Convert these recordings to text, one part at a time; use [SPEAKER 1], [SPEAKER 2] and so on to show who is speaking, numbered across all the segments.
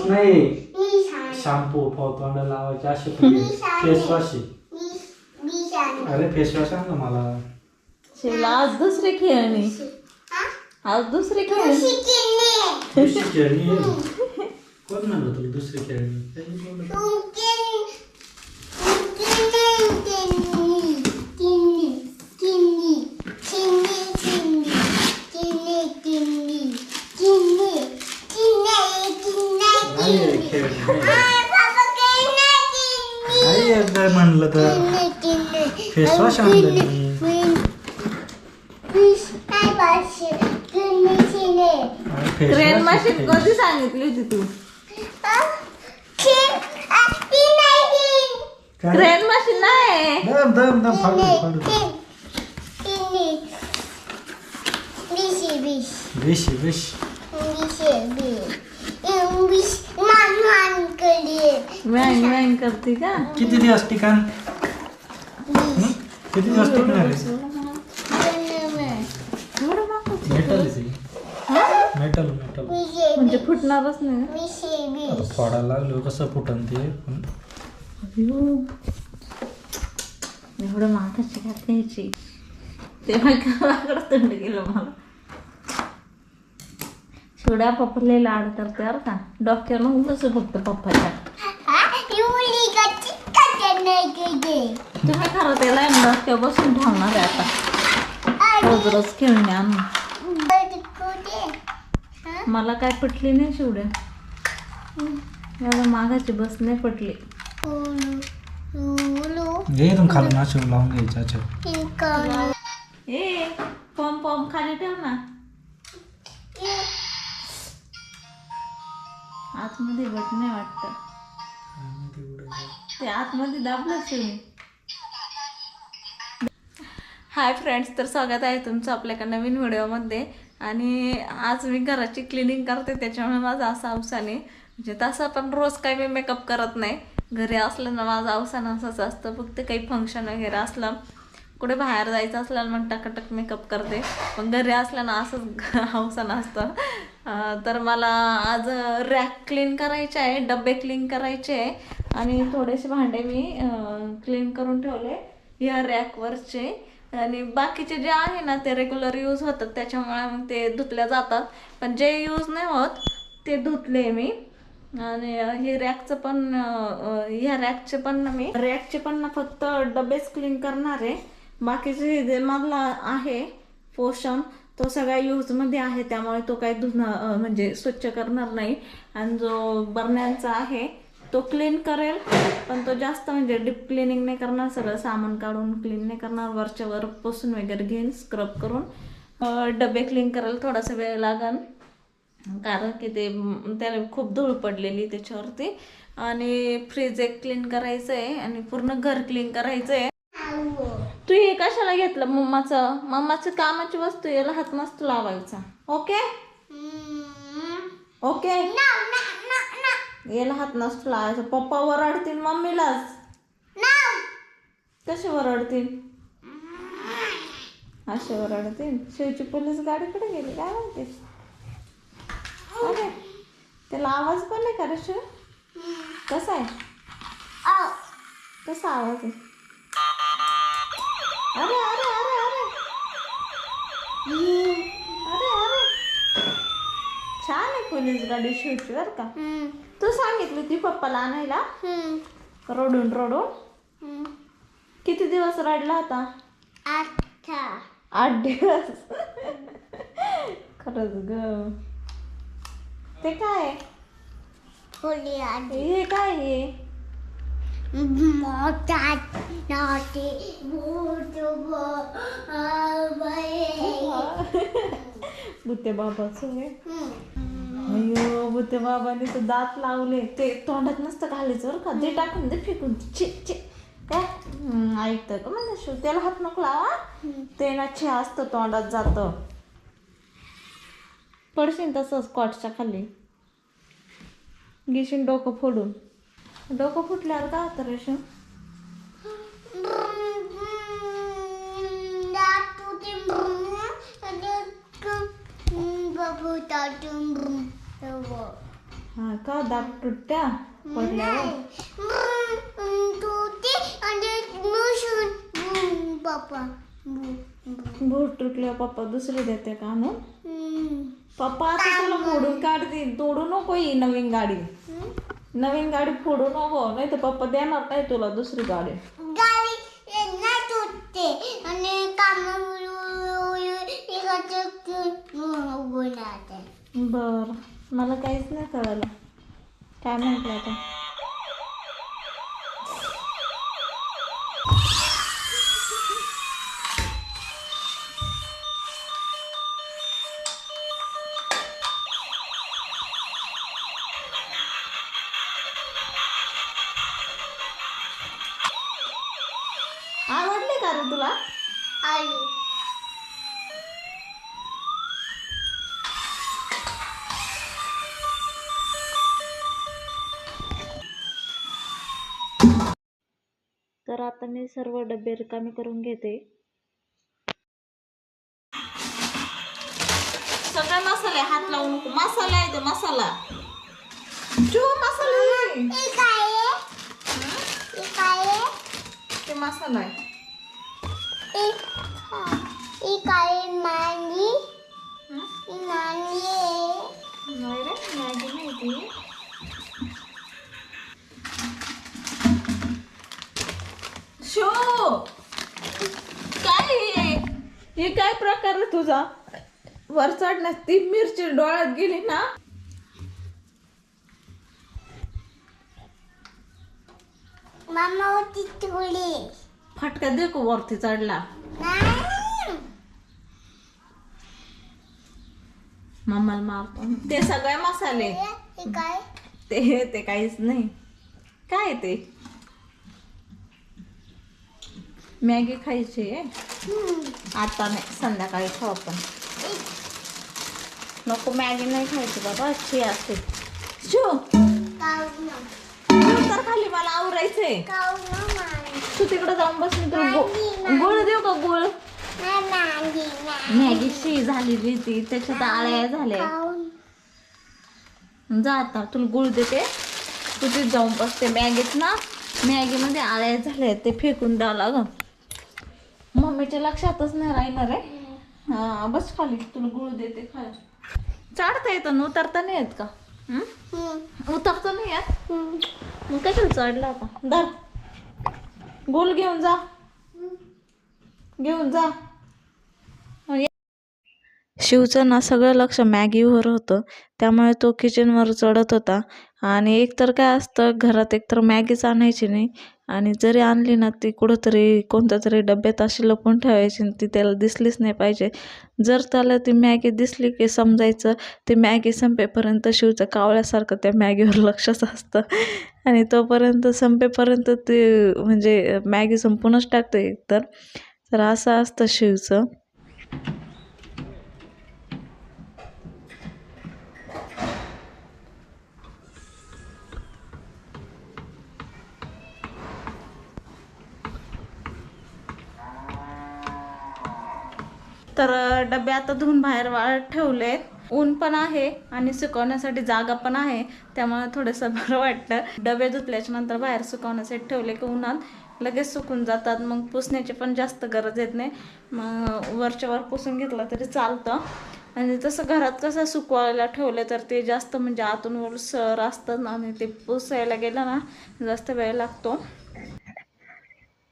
[SPEAKER 1] Wash नाही
[SPEAKER 2] shampoo पाव तोंड लावायचे असे
[SPEAKER 1] फेसवॉश
[SPEAKER 2] अरे फेसवॉश आण ना मला.
[SPEAKER 3] शेला आज दुसरी खेळणी. आज दुसरे खेळणी.
[SPEAKER 2] दुसरी कोण म्हणलं तुला दुसरी खेळणी?
[SPEAKER 1] काही
[SPEAKER 2] नाही.
[SPEAKER 1] çevirdim.
[SPEAKER 2] Hayır de म्हणलं तर फेस वॉश आणलं
[SPEAKER 3] क्रेन मशीन कधी सांगितली होती तू क्रेन मशीन नाही
[SPEAKER 2] दम दम दम फाडू फाडू Bishi, bishi. Bishi, bishi.
[SPEAKER 3] वॅंग वॅंग करते का?
[SPEAKER 2] किती दिवस टिकान? हं? किती दिवस टिकणार आहे?
[SPEAKER 3] एवढं मागवते.
[SPEAKER 2] मेटल आहे ते. Metal metal.
[SPEAKER 3] म्हणजे फुटणारच नाही
[SPEAKER 2] आता फोडायला लागलो कसं फुटन ते? पण
[SPEAKER 3] अयो. एवढं मागाची घात घ्यायची तेव्हा गावाकडं थंड गेलं मला? शिवड्या पप्पाला लाड करते बरं का. डोक्यानं उलस फक्त पप्पाच्या. तुम्ही खरं त्याला ना डोक्यावर बसून ठेवणार आहे आता. रोज रोज खेळणे आणून. मला काय पटली नाही शिवड्या. एवढं मागाची बस नाही पटली.
[SPEAKER 2] इथून खालून नाशिक लावून घ्यायचं
[SPEAKER 3] ए पॉम पॉम खाली ठेव ना. आतमध्ये बट नाही वाटत. ते आतमध्ये दाबलं शिवणी हाय फ्रेंड्स तर स्वागत आहे तुमचं आपल्याकडे नवीन व्हिडिओमध्ये. आणि आज मी घराची क्लिनिंग करते त्याच्यामुळे माझा असा आहे. म्हणजे तसं आपण रोज काही मी मेकअप करत नाही. घरी असलं ना माझं अवसान असंच असतं. फक्त काही फंक्शन वगैरे असलं कुठे बाहेर जायचं असलं मग टकाटक मेकअप करते. पण घरी असलं ना असंच अवसान असतं. तर मला आज रॅक क्लीन करायचे आहे डबे क्लीन करायचे आहे. आणि थोडेसे भांडे मी क्लीन करून ठेवले या रॅकवरचे आणि बाकीचे जे आहे ना ते रेग्युलर यूज होतात. त्याच्यामुळे मग ते धुतल्या जातात. पण जे यूज नाही होत ते धुतले मी. आणि हे रॅकचं पण ह्या रॅकचे पण ना मी रॅकचे पण ना फक्त डबेच क्लीन करणार आहे. बाकीचे जे मधला आहे पोषण तो सगळा यूजमध्ये आहे. त्यामुळे तो काही धुणं म्हणजे स्वच्छ करणार नाही. आणि जो बरण्यांचा आहे तो क्लीन करेल पण तो जास्त म्हणजे डीप क्लिनिंग नाही करणार सगळं सामान काढून क्लीन नाही करणार वरच्या वर पुसून वगैरे घेईन स्क्रब करून डबे क्लीन करायला थोडासा वेळ लागन. कारण की ते त्याला खूप धूळ पडलेली त्याच्यावरती. आणि फ्रीज एक क्लीन करायचं आहे आणि पूर्ण घर क्लीन करायचं आहे तू हे कशाला घेतलं मम्माचं? मम्माचं कामाची वस्तू याला हात मस्त लावायचा ओके ओके याला हात नसतो लावायचा पप्पा वरडतील मम्मीलाच. कसे वरडतील असे वरडतील शिवची पोलीस गाडीकडे गेली काय माहिती अरे त्याला आवाज पण नाही का रे शिव? कसा आहे? कसा आवाज आहे? अरे अरे अरे अरे छान आहे पोलीस गाडी शिवची बरं का? तू सांगितली ती पप्पाला आणायला. रडून रडून. किती दिवस रडला होता? आठ दिवस. खरंच ग. ते काय? हे काय आहे बुते बाबाचं अयो बुते बाबाने तर दात लावले. ते तोंडात नसतं घालायचं बरं का? ते टाकून दे फेकून. चे चे काय हम्म, ऐकतं का म्हणजे शिव? त्याला हात नको लावा. ते ना छे असतं तोंडात जातं. पडशील तसं स्कॉटच्या खाली. घेशील डोकं फोडून. डोकं फुटल्यावर काय होतं रे शिव? हा का दाब तुटत्या पडल्यावर
[SPEAKER 1] पप्पा
[SPEAKER 3] बोट तुटल्यावर पप्पा दुसरी देते का आणून पप्पा आता तुला फोडून काढतील तोडू नको ही नवीन गाडी नवीन गाडी फोडू नको नाही तर पप्पा देणार नाही तुला दुसरी गाडी बर मला काहीच नाही कळलं. काय म्हटलं आता? आवडले का रे तुला? तर आता मी सर्व डबे रिकामे करून घेते सगळे मसाले हात लावू नको मसाला आहे ते मसाला जो मसाला आहे.
[SPEAKER 1] हे काय आहे? हे काय आहे?
[SPEAKER 3] ते मसाला आहे
[SPEAKER 1] हे हे काय आहे? मांडी ही मांडी आहे
[SPEAKER 3] नाही रे मॅगी नाही ती शो! काय हे? हे काय प्रकार आहे तुझा? वर चढण्यास ती मिरची डोळ्यात गेली ना?
[SPEAKER 1] मामा होती थोडी.
[SPEAKER 3] फटका दे को वरती चढला.
[SPEAKER 1] नाही.
[SPEAKER 3] मम्माला मारतो. ते सगळे मसाले.
[SPEAKER 1] हे काय?
[SPEAKER 3] ते ते काहीच नाही. काय ते? मॅगी खायची आहे. आता नाही संध्याकाळी खाऊ आपण. नको मॅगी नाही खायची बाबा अच्छी असते. शो! तर खाली मला आवरायचंय. तू तिकडे जाऊन बस मी तुला गुळ देऊ का गुळ?
[SPEAKER 1] नाही मांडी नाही
[SPEAKER 3] मॅगी शी झालेली ती त्याच्यात आळ्या झाल्या. जा आता तुला गुळ देते. तू तिथे जाऊन बसते मॅगीत ना मॅगीमध्ये आळ्या झाल्या ते फेकून द्यावं लागं. मम्मीच्या लक्षातच नाही राहणार आहे. हा बस खाली तुला गुळ देते खाय चढता येतं ना उतरता नाही येत का. उतरता नाही येत. मग कशाला चढला आता? धर. गोल घेऊन जा. घेऊन जा. शिवचं ना सगळं लक्ष मॅगीवर होतं. त्यामुळे तो किचनवर चढत होता. आणि एकतर काय असतं घरात एकतर मॅगीच आणायची नाही. आणि जरी आणली ना ती कुठंतरी कोणत्या तरी डब्यात अशी लपून ठेवायची आणि ती त्याला दिसलीच नाही पाहिजे. जर त्याला ती मॅगी दिसली की समजायचं ती मॅगी संपेपर्यंत शिवचं कावळ्यासारखं त्या मॅगीवर लक्षच असतं. आणि तोपर्यंत संपेपर्यंत ते म्हणजे मॅगी संपूनच टाकतं एकतर. तर असं असतं शिवचं. तर डबे आता धुवून बाहेर ठेवले ठेवलेत. ऊन पण आहे आणि सुकवण्यासाठी जागा पण आहे त्यामुळे थोडंसं बरं वाटतं. डबे धुतल्याच्या नंतर बाहेर सुकवण्यासाठी ठेवले की उन्हात लगेच सुकून जातात. मग पुसण्याची पण जास्त गरज येत नाही. मग वरच्या वर पुसून घेतलं तरी चालतं. आणि तसं घरात कसं सुकवायला ठेवलं तर ते जास्त म्हणजे आतून सर असतं आणि ते पुसायला गेलं ना जास्त वेळ लागतो.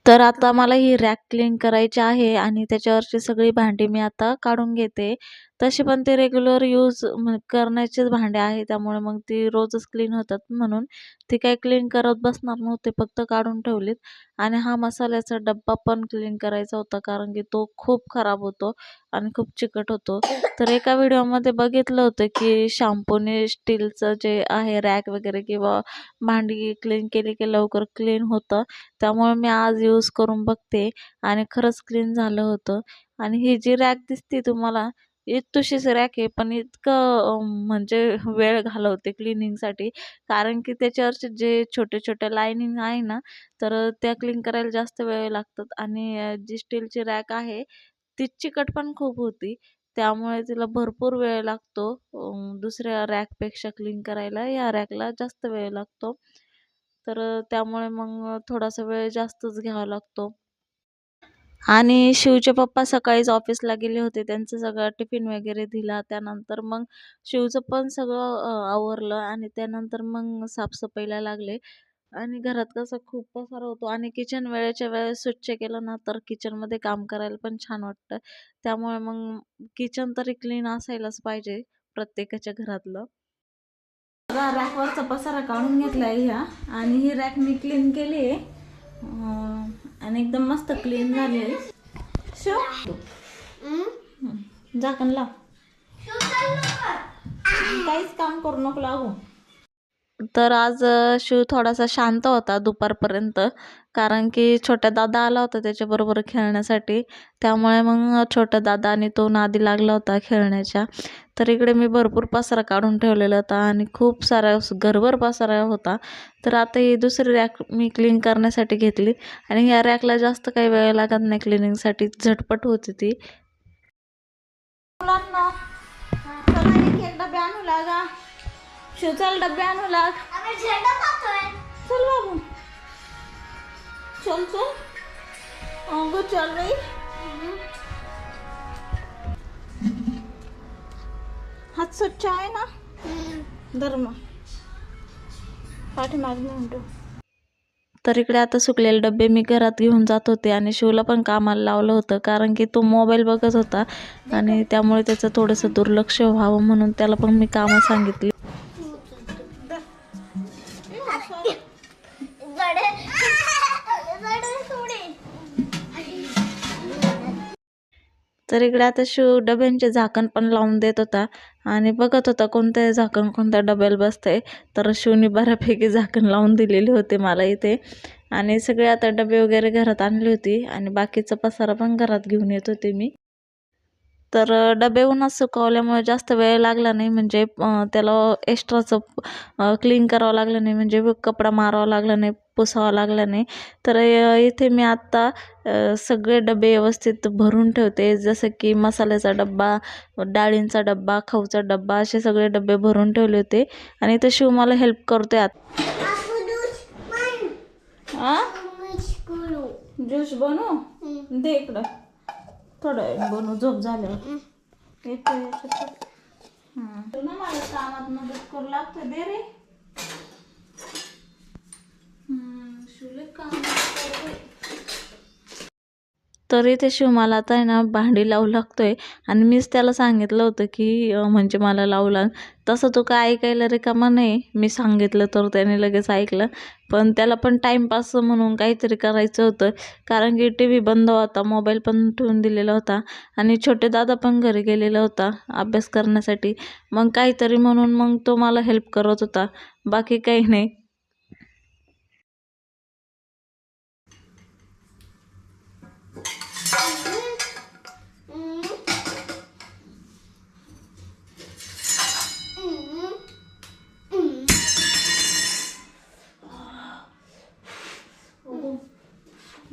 [SPEAKER 3] तर आता मला ही रॅक क्लीन करायची आहे आणि त्याच्यावरची सगळी भांडी मी आता काढून घेते. तशी पण ते रेग्युलर यूज करण्याचेच भांडे आहे. त्यामुळे मग ती रोजच क्लीन होतात म्हणून. ती काही क्लीन करत बसणार नव्हते फक्त काढून ठेवलीत. आणि हा मसाल्याचा डब्बा पण क्लीन करायचा होता कारण की तो खूप खराब होतो आणि खूप चिकट होतो. तर एका व्हिडिओमध्ये बघितलं होतं की शॅम्पूने स्टीलचं जे आहे रॅक वगैरे किंवा भांडी क्लीन केली की लवकर क्लीन होतं. त्यामुळे मी आज यूज करून बघते आणि खरंच क्लीन झालं होतं. आणि ही जी रॅक दिसते तुम्हाला इतुशीच रॅक आहे पण इतकं म्हणजे वेळ घालवते क्लिनिंगसाठी. कारण की त्याच्यावरचे जे छोटे छोटे लाईनिंग आहे ना तर त्या क्लीन करायला जास्त वेळ लागतात. आणि जी स्टीलची रॅक आहे ती चिकट पण खूप होती. त्यामुळे तिला भरपूर वेळ लागतो दुसऱ्या रॅकपेक्षा क्लीन करायला. या रॅकला जास्त वेळ लागतो. तर त्यामुळे मग थोडासा वेळ जास्तच घ्यावा लागतो. आणि शिवचे पप्पा सकाळीच ऑफिसला गेले होते. त्यांचं सगळं टिफिन वगैरे दिला. त्यानंतर मग शिवचं पण सगळं आवरलं आणि त्यानंतर मग साफसफाईला लागले. आणि घरात कसं खूप पसारा होतो आणि किचन वेळेच्या वेळेस स्वच्छ केलं ना तर किचनमध्ये काम करायला पण छान वाटतं. त्यामुळे मग किचन तरी क्लीन असायलाच पाहिजे प्रत्येकाच्या घरातलं. रॅकवरचा पसारा काढून घेतला ह्या आणि ही रॅक मी क्लीन केली आहे आणि एकदम मस्त क्लीन झाली आहे. शो. झाकण लाव. काहीच काम करू नको लागू. तर आज शिव थोडासा शांत होता दुपारपर्यंत. कारण की छोट्या दादा आला होता त्याच्याबरोबर खेळण्यासाठी. त्यामुळे मग छोट्या दादा आणि तो नादी लागला होता खेळण्याच्या. तर इकडे मी भरपूर पसारा काढून ठेवलेला होता आणि खूप सारा घरभर पसारा होता. तर आता ही दुसरी रॅक मी क्लीन करण्यासाठी घेतली आणि ह्या रॅकला जास्त काही वेळ लागत नाही क्लिनिंगसाठी. झटपट होती ती. मुलांना शिव चल डबे आणू लाग. चल बाबू. चल चल. अगं चल रे. हात स्वच्छ आहे ना? धर्म. पाठीमाग म्हणतो तर इकडे आता सुकलेले डबे मी घरात घेऊन जात होते आणि शिवला पण कामाला लावलं होतं कारण की तो मोबाईल बघत होता. आणि त्यामुळे त्याचं थोडंसं दुर्लक्ष व्हावं म्हणून त्याला पण मी कामं सांगितली. तर इकडे आता शिव डब्यांचे झाकण पण लावून देत होता. आणि बघत होता कोणत्या झाकण कोणत्या डब्याला बसतंय. तर शिवने बऱ्यापैकी झाकण लावून दिलेले होते मला इथे. आणि सगळे आता डबे वगैरे घरात आणली होती. आणि बाकीचा पसारा पण घरात घेऊन येत होते मी. तर डबे उन्हात सुकवल्यामुळे जास्त वेळ लागला नाही. म्हणजे त्याला एक्स्ट्राचं क्लीन करावं लागलं नाही. म्हणजे कपडा मारावा लागला नाही. पुसावा लागला नाही. तर इथे मी आत्ता सगळे डबे व्यवस्थित भरून ठेवते. जसं की मसाल्याचा डब्बा डाळींचा डब्बा खाऊचा डब्बा असे सगळे डबे भरून ठेवले होते. आणि इथे शिव मला हेल्प करतोय आता. ज्यूस बनवू? दे इकडं. थोडं बनवू झोप झाल्यावर. येतो ना मला कामात मदत करू लागतं दे रे हम्म, शिवले काम करतोय. तरी ते शिव मला आता आहे ना भांडी लावू लागतोय. आणि मीच त्याला सांगितलं होतं की म्हणजे मला लावू लाग. तसं तो काय ऐकायला रिकामा नाही. मी सांगितलं तर त्याने लगेच ऐकलं. पण त्याला पण टाईमपास म्हणून काहीतरी करायचं होतं. कारण की टी व्ही बंद होता मोबाईल पण ठेवून दिलेला होता. आणि छोटे दादा पण घरी गेलेला होता अभ्यास करण्यासाठी. मग काहीतरी म्हणून मग तो मला हेल्प करत होता. बाकी काही नाही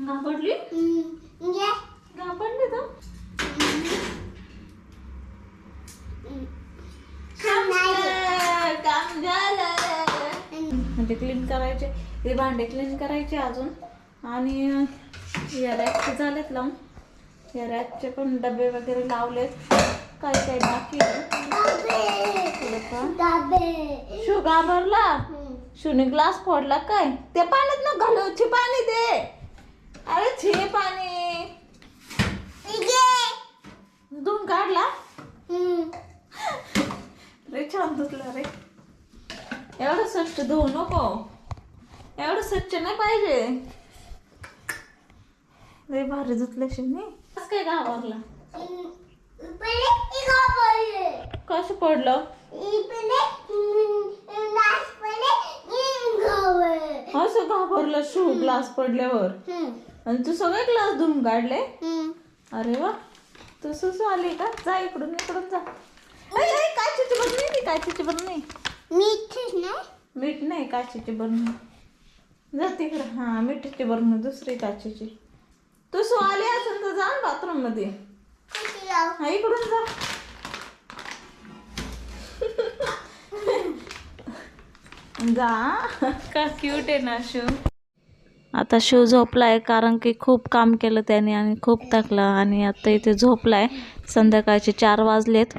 [SPEAKER 3] घाबरली
[SPEAKER 1] घे
[SPEAKER 3] घाबरली तर काम झालं म्हणजे क्लीन करायचे ते भांडे क्लीन करायचे अजून. आणि या रॅकचे झालेत लावून. या रॅकचे पण डबे वगैरे लावलेत. काय काय बाकी शिव घाबरला? शिवने ग्लास फोडला काय? ते पाण्यात ना घालू छी पाणी दे. अरे छे पाणी. धुवून काढला? रे छान धुतला रे. एवढं स्वच्छ धुवू नको. एवढं स्वच्छ नाही पाहिजे. रे भारी धुतले शिवने कसं काय घाबरला कसं पडलं? असं घाबरलं शिव ग्लास पडल्यावर. आणि तू सगळे ग्लास धुवून काढले? अरे वा. तू सुसू आली का? जा इकडून इकडून जा. काचेची नाही काचेची बरणी.
[SPEAKER 1] मीठ नाही.
[SPEAKER 3] मीठ नाही काचेची बरणी. जाते तिकडं हां मिठाची बरं दुसरी काचीची तू सो आली असेल तर जा
[SPEAKER 1] बाथरूममध्ये.
[SPEAKER 3] हा इकडून जा. जा. का क्यूट आहे ना शू? आता शिव झोपलाय कारण की खूप काम केलं त्याने आणि खूप थकला आणि आता इथे झोपलाय. संध्याकाळचे चार वाजलेत.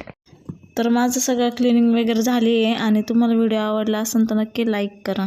[SPEAKER 3] तर माझं सगळं क्लिनिंग वगैरे झाली आहे आणि तुम्हाला व्हिडिओ आवडला असेल तर नक्की लाईक करा.